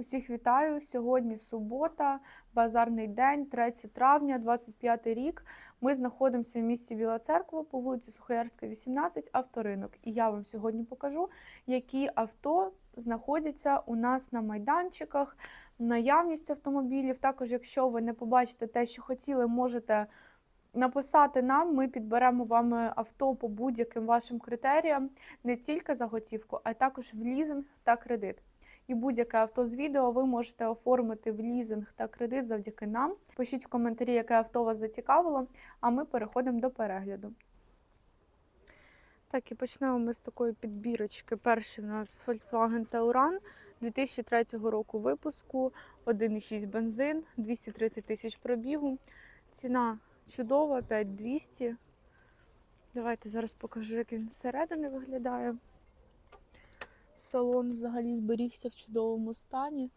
Усіх вітаю. Сьогодні субота, базарний день, 3 травня, 25 рік. Ми знаходимося в місті Біла Церква по вулиці Сухоярська, 18, авторинок. І я вам сьогодні покажу, які авто знаходяться у нас на майданчиках, наявність автомобілів. Також, якщо ви не побачите те, що хотіли, можете написати нам. Ми підберемо вам авто по будь-яким вашим критеріям, не тільки за готівку, а також в лізинг та кредит. І будь-яке авто з відео ви можете оформити в лізинг та кредит завдяки нам. Пишіть в коментарі, яке авто вас зацікавило, а ми переходимо до перегляду. Так, і почнемо ми з такої підбірочки. Перший у нас Volkswagen Tauran 2003 року випуску, 1,6 бензин, 230 тисяч пробігу. Ціна чудова, 5200. Давайте зараз покажу, як він зсередини виглядає. Салон взагалі зберігся в чудовому стані.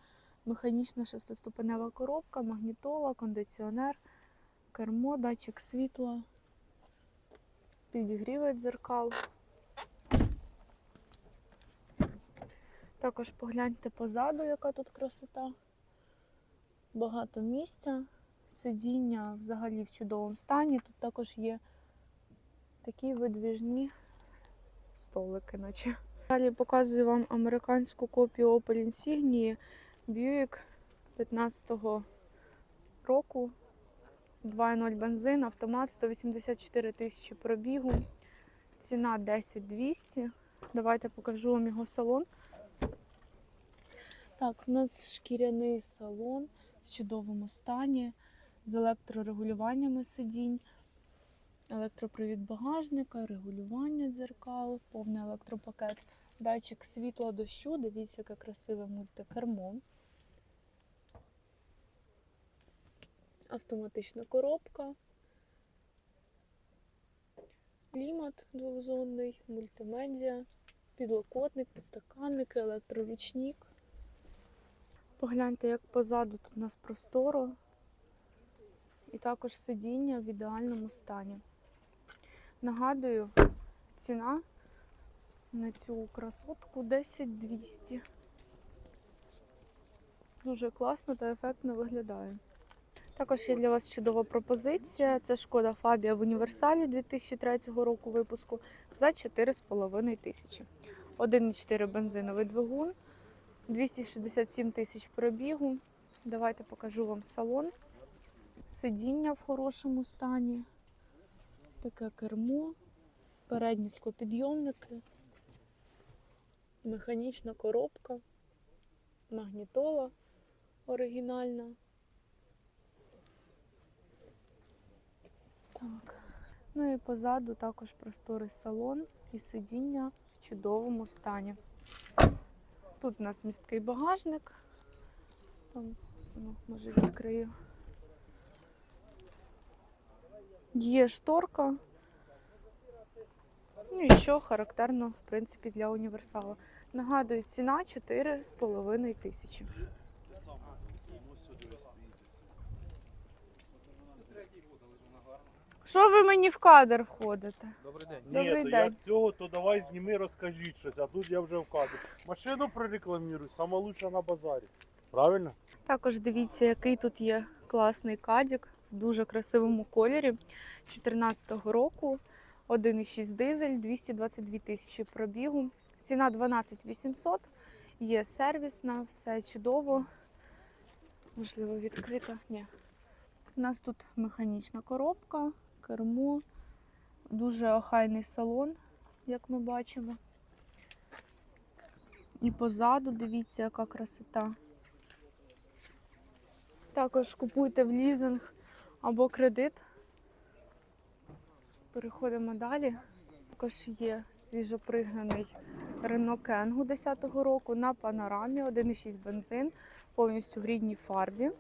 Механічна шестиступенева коробка, магнітола, кондиціонер, кермо, датчик світла, підігрівець дзеркал. Також погляньте позаду, яка тут красота. Багато місця, сидіння взагалі в чудовому стані. Тут також є такі видвіжні столики, наче. Далі показую вам американську копію Opel Insignia Buick 15-го року. 2.0 бензин, автомат, 184 тисячі пробігу. Ціна 10 200. Давайте покажу вам його салон. Так, у нас шкіряний салон в чудовому стані з електрорегулюваннями сидінь. Електропривід багажника, регулювання дзеркал, повний електропакет, датчик світла дощу. Дивіться, яке красиве мультикермо. Автоматична коробка. Клімат двохзонний, мультимедіа, підлокотник, підстаканники, електроручник. Погляньте, як позаду тут у нас просторо. І також сидіння в ідеальному стані. Нагадую, ціна на цю красотку 10 200. Дуже класно та ефектно виглядає. Також є для вас чудова пропозиція. Це шкода Фабія в універсалі 2003 року випуску за 4,5 тисячі. 1,4 бензиновий двигун, 267 тисяч пробігу. Давайте покажу вам салон. Сидіння в хорошому стані, таке кермо, передні склопідйомники, механічна коробка, магнітола оригінальна. Так. Ну і позаду також просторий салон і сидіння в чудовому стані. Тут у нас місткий багажник. Там, ну, може відкрию. Є шторка. Ну і що характерно, в принципі, для універсалу. Нагадую, ціна 4,5 тисячі. Що ви мені в кадр входите? Добрий день. Ні, Добрий то день. як цього, то давай зніми, розкажіть щось, а тут я вже в кадрі. Машину прорекламірую, сама лучша на базарі. Правильно? Також дивіться, який тут є класний кадік дуже красивому кольорі 2014 року. 1,6 дизель, 222 тисячі пробігу. Ціна 12 800. Є сервісна, все чудово. Можливо, відкрита. Ні. У нас тут механічна коробка, кермо, дуже охайний салон, як ми бачимо. І позаду дивіться, яка красота. Також купуйте в лізинг або кредит. Переходимо далі. Також є свіжопригнаний Renault Kangoo 10-го року на панорамі, 1,6 бензин, повністю в рідній фарбі.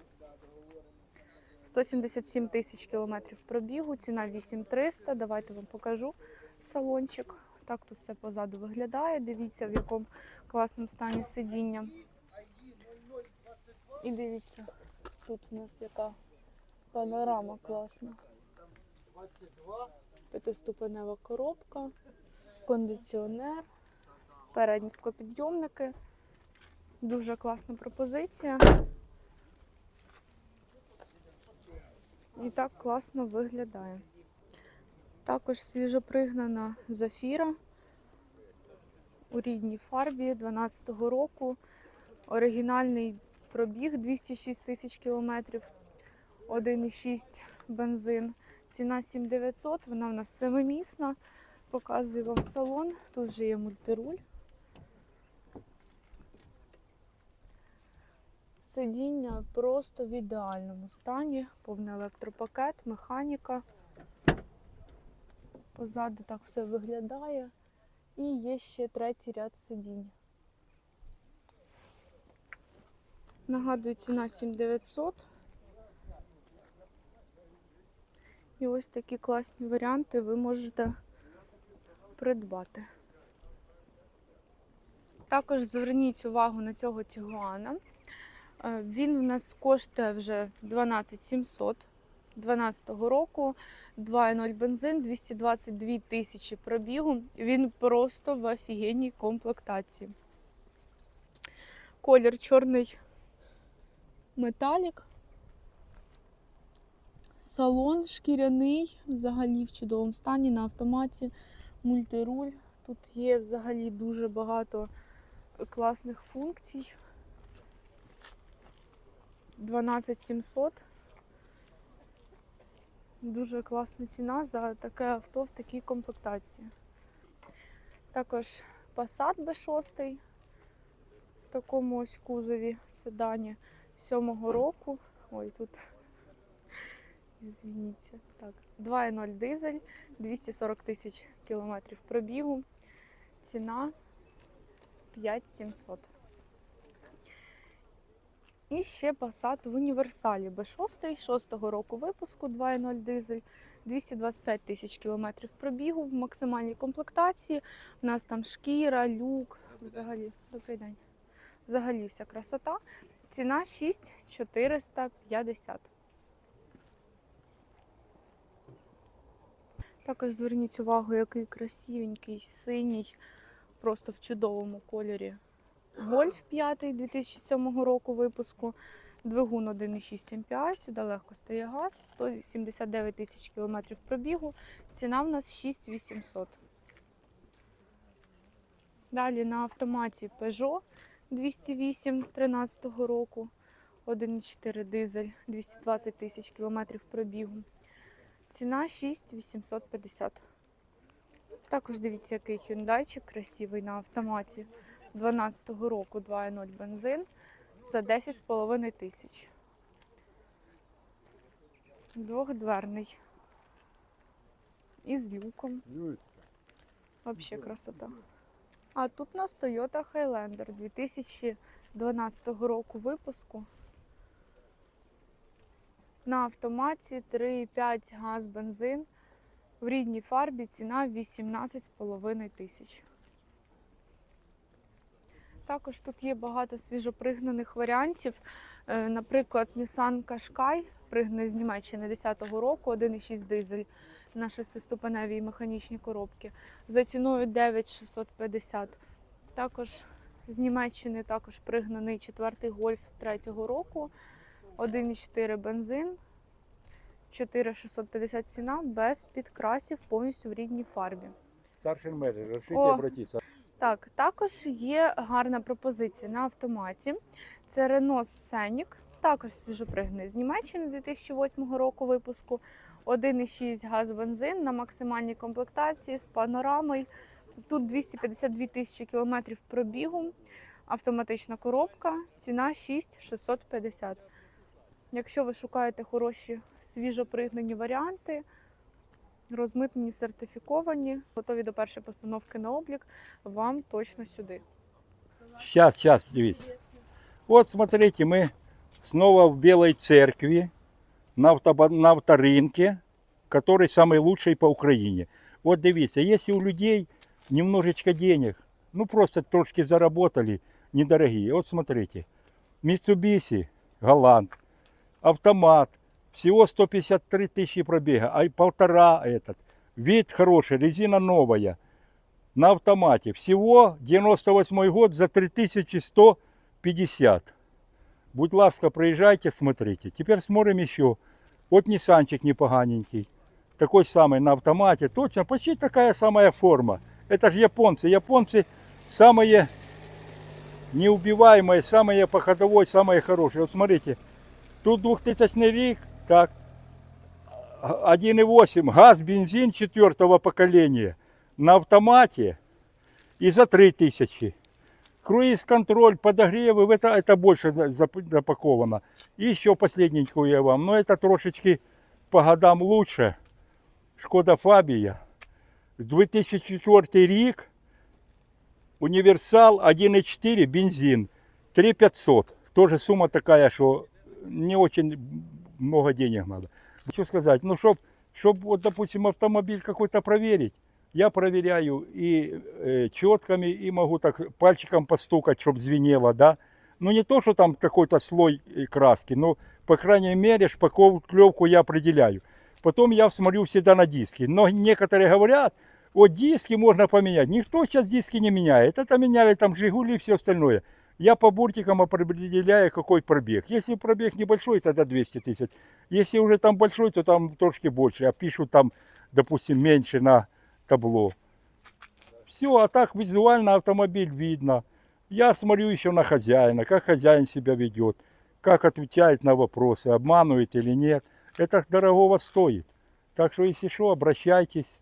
177 тисяч кілометрів пробігу, ціна 8300. Давайте вам покажу салончик. Так тут все позаду виглядає. Дивіться, в якому класному стані сидіння. І дивіться, тут у нас яка панорама класна. П'ятиступенева коробка, кондиціонер, передні склопідйомники, Дуже класна пропозиція. І так класно виглядає. Також свіжопригнана зафіра у рідній фарбі 12-го року. Оригінальний пробіг 206 тисяч кілометрів, 1,6 бензин. Ціна 7900, вона в нас семимісна. Показую вам салон. Тут вже є мультируль. Сидіння просто в ідеальному стані, повний електропакет, механіка. Позаду так все виглядає. І є ще третій ряд сидінь. Нагадую, ціна 7900. І ось такі класні варіанти ви можете придбати. Також зверніть увагу на цього Тігуана. Е, Він в нас коштує вже 12 700 12 року. 2.0 бензин, 222 тисячі пробігу. Він просто в офігенній комплектації. Колір чорний металік. Салон шкіряний, взагалі в чудовому стані на автоматі, мультируль. Тут є взагалі дуже багато класних функцій. 12700. Дуже класна ціна за таке авто в такій комплектації. Також Passat B6 в такому ось кузові седані 7-го року. Ой, тут звініться. Так, 2.0 дизель, 240 тисяч кілометрів пробігу. Ціна 5700. І ще Passat в універсалі B6, 6-го року випуску 2.0 дизель, 225 тисяч кілометрів пробігу в максимальній комплектації. У нас там шкіра, люк, взагалі, добрий день. Взагалі вся красота. Ціна 6450. Також зверніть увагу, який красивенький, синій, просто в чудовому кольорі Гольф 5 2007 року випуску. Двигун 1,6 МПА, сюди легко стає газ, 179 тисяч кілометрів пробігу. Ціна в нас 6800. Далі на автоматі Peugeot 208 13 року. 1,4 дизель, 220 тисяч кілометрів пробігу. Ціна 6850. Також дивіться, який хюндайчик красивий на автоматі. 12-го року 2.0 бензин за 10,5 тисяч. Двохдверний. Із люком. Взагалі красота. А тут у нас Toyota Highlander 2012 року випуску. На автоматі 3,5 газ бензин. В рідній фарбі ціна 18,5 тисяч. Також тут є багато свіжопригнаних варіантів. Е, Наприклад, Nissan Qashqai, пригнаний з Німеччини 10-го року, 1,6 дизель на шестиступеневій механічній коробці. За ціною 9650. Також з Німеччини також пригнаний четвертий гольф 3-го року, 1,4 бензин, 4650 ціна без підкрасів повністю в рідній фарбі. Старший менеджер, решите О. обратиться. Так, також є гарна пропозиція на автоматі. Це Renault Scenic, також свіжопригнаний з Німеччини 2008 року випуску. 1,6 газ бензин на максимальній комплектації з панорамою. Тут 252 тисячі кілометрів пробігу, автоматична коробка, ціна 6650. Якщо ви шукаєте хороші свіжопригнані варіанти, розмитнені, сертифіковані, готові до першої постановки на облік, вам точно сюди. Сейчас, сейчас, дивіться. Вот смотрите, мы снова в Белой церкви на, автоба- на авторынке, который самый лучший по Украине. Вот дивіться, если у людей немножечко денег, ну просто трошки заработали, недорогие. Вот смотрите, Mitsubishi, Галант, автомат, всего 153 тысячи пробега, а и полтора этот. Вид хороший, резина новая, на автомате. Всего 98 год за 3100 50. Будь ласка, приезжайте, смотрите. Теперь смотрим еще. Вот Ниссанчик непоганенький. Такой самый на автомате. Точно, почти такая самая форма. Это же японцы. Японцы самые неубиваемые, самые по ходовой, самые хорошие. Вот смотрите, тут 2000 рик, так, 1.8, газ, бензин четвертого поколения на автомате и за 3000. Круиз-контроль, подогревы, это, это больше за- зап- запаковано. И еще последненькую я вам, но это трошечки по годам лучше. Шкода Фабия. 2004 рік, універсал 1.4, бензин, 3500. Тоже сумма такая, что не очень много денег надо. Хочу сказать, ну, чтоб, чтоб вот, допустим, автомобиль какой-то проверить, я проверяю и э, четками, и могу так пальчиком постукать, чтобы звенело, да. Ну, не то, что там какой-то слой э, краски, но, по крайней мере, шпаковку я определяю. Потом я смотрю всегда на диски. Но некоторые говорят, вот диски можно поменять. Никто сейчас диски не меняет. Это меняли там Жигули и все остальное. Я по буртикам определяю, какой пробег. Если пробег небольшой, тогда 200 тысяч. Если уже там большой, то там трошки больше. А пишут там, допустим, меньше на табло. Все, а так визуально автомобиль видно. Я смотрю еще на хозяина, как хозяин себя ведет, как отвечает на вопросы, обманывает или нет. Это дорогого стоит. Так что, если что, обращайтесь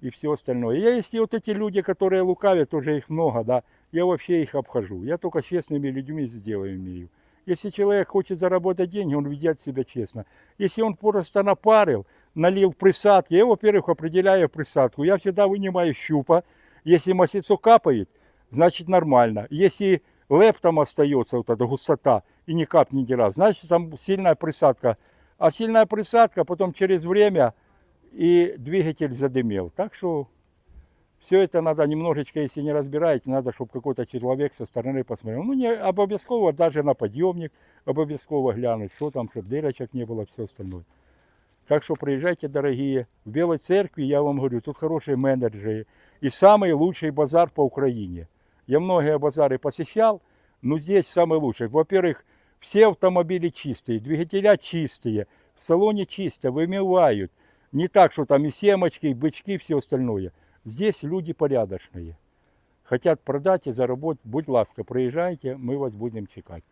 и все остальное. Я, если вот эти люди, которые лукавят, тоже их много, да, я вообще их обхожу. Я только честными людьми дело имею. Если человек хочет заработать деньги, он ведет себя честно. Если он просто напарил, налил присадки, я, во-первых, определяю присадку. Я всегда вынимаю щупа. Если маслицо капает, значит нормально. Если леп там остается, вот эта густота, и не капнет ни разу, значит там сильная присадка. А сильная присадка потом через время и двигатель задымел. Так что все это надо немножечко, если не разбираете, надо, чтобы какой-то человек со стороны посмотрел. Ну, не обовязково даже на подъемник, обовязково глянуть, что там, чтобы дырочек не было, все остальное. Так что приезжайте, дорогие. В Белой Церкви, я вам говорю, тут хорошие менеджеры. И самый лучший базар по Украине. Я многие базары посещал, но здесь самый лучший. Во-первых, все автомобили чистые, двигателя чистые, в салоне чисто, вымывают. Не так, что там и семочки, и бычки, все остальное. Здесь люди порядочные. Хотят продать и заработать, будь ласка, приїжджайте, ми вас будемо чекати.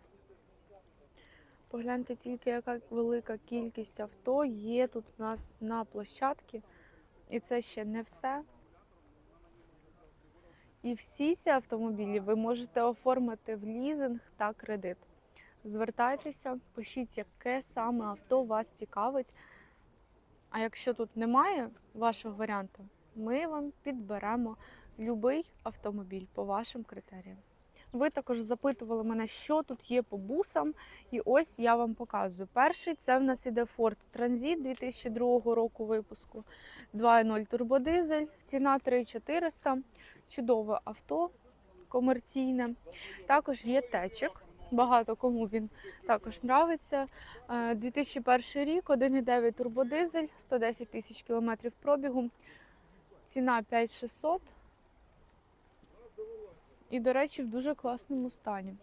Погляньте тільки, яка велика кількість авто є тут у нас на площадці. І це ще не все. І всі ці автомобілі ви можете оформити в лізинг та кредит. Звертайтеся, пишіть, яке саме авто вас цікавить. А якщо тут немає вашого варіанту, ми вам підберемо будь-який автомобіль по вашим критеріям. Ви також запитували мене, що тут є по бусам. І ось я вам показую. Перший це в нас іде Ford Transit 2002 року випуску. 2.0 турбодизель, ціна 3400. Чудове авто комерційне. Також є течик. Багато кому він також нравиться. Е, 2001 рік, 1.9 турбодизель, 110 тисяч кілометрів пробігу. Ціна 5600. І, до речі, в дуже класному стані.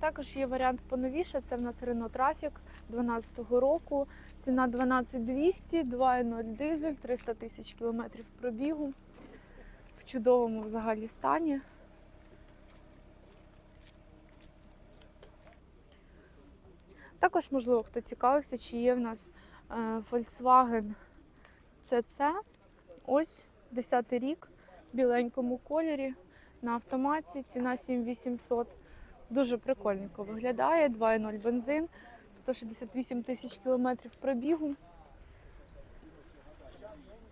Також є варіант поновіше. Це в нас Renault Trafic 2012 року. Ціна 12200, 2.0 дизель, 300 тисяч кілометрів пробігу. В чудовому взагалі стані. Також, можливо, хто цікавився, чи є в нас е, Volkswagen CC. Ось 10 рік, в біленькому кольорі на автоматі. Ціна 7800. Дуже прикольненько виглядає. 2.0 бензин, 168 тисяч кілометрів пробігу.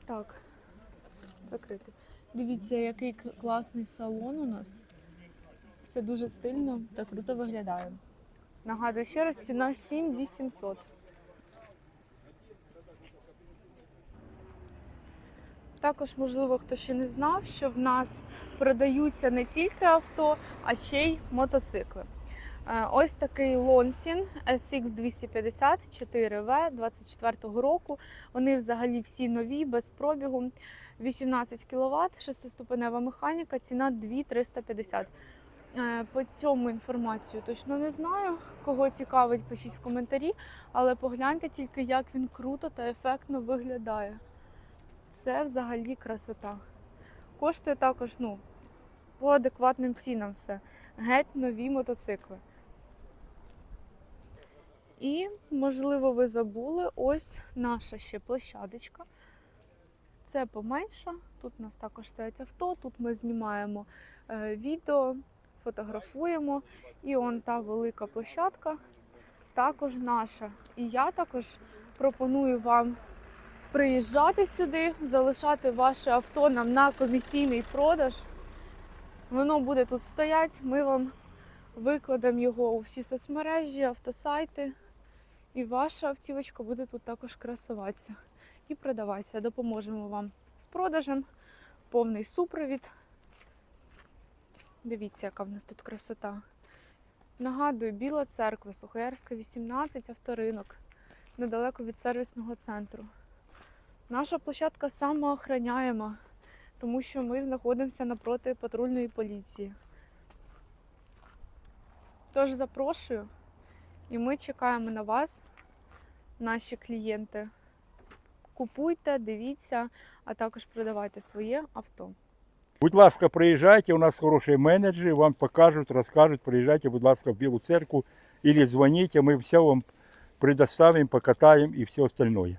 Так, закрити. Дивіться, який класний салон у нас. Все дуже стильно та круто виглядає. Нагадую ще раз, ціна 7800. Також, можливо, хто ще не знав, що в нас продаються не тільки авто, а ще й мотоцикли. Е, Ось такий Лонсін SX 250 4V 24 року. Вони взагалі всі нові, без пробігу. 18 кВт, 6-ступенева механіка, ціна 2350. Е, По цьому інформацію точно не знаю. Кого цікавить, пишіть в коментарі, але погляньте тільки, як він круто та ефектно виглядає. Це взагалі красота. Коштує також ну, по адекватним цінам все. Геть нові мотоцикли. І, можливо, ви забули, ось наша ще площадочка. Це поменша. Тут у нас також стоять авто, тут ми знімаємо е, відео, фотографуємо. І он та велика площадка також наша. І я також пропоную вам приїжджати сюди, залишати ваше авто нам на комісійний продаж. Воно буде тут стоять. Ми вам викладемо його у всі соцмережі, автосайти. І ваша автівочка буде тут також красуватися і продаватися. Допоможемо вам з продажем, повний супровід. Дивіться, яка в нас тут красота. Нагадую, Біла церква, Сухоярська, 18, авторинок, недалеко від сервісного центру. Наша площадка самоохраняєма, тому що ми знаходимося напроти патрульної поліції. Тож запрошую, і ми чекаємо на вас, наші клієнти. Купуйте, дивіться, а також продавайте своє авто. Будь ласка, приїжджайте, у нас хороші менеджери, вам покажуть, розкажуть, приїжджайте, будь ласка, в Білу церкву или дзвоніть, ми все вам предоставимо, покатаємо і все остальное.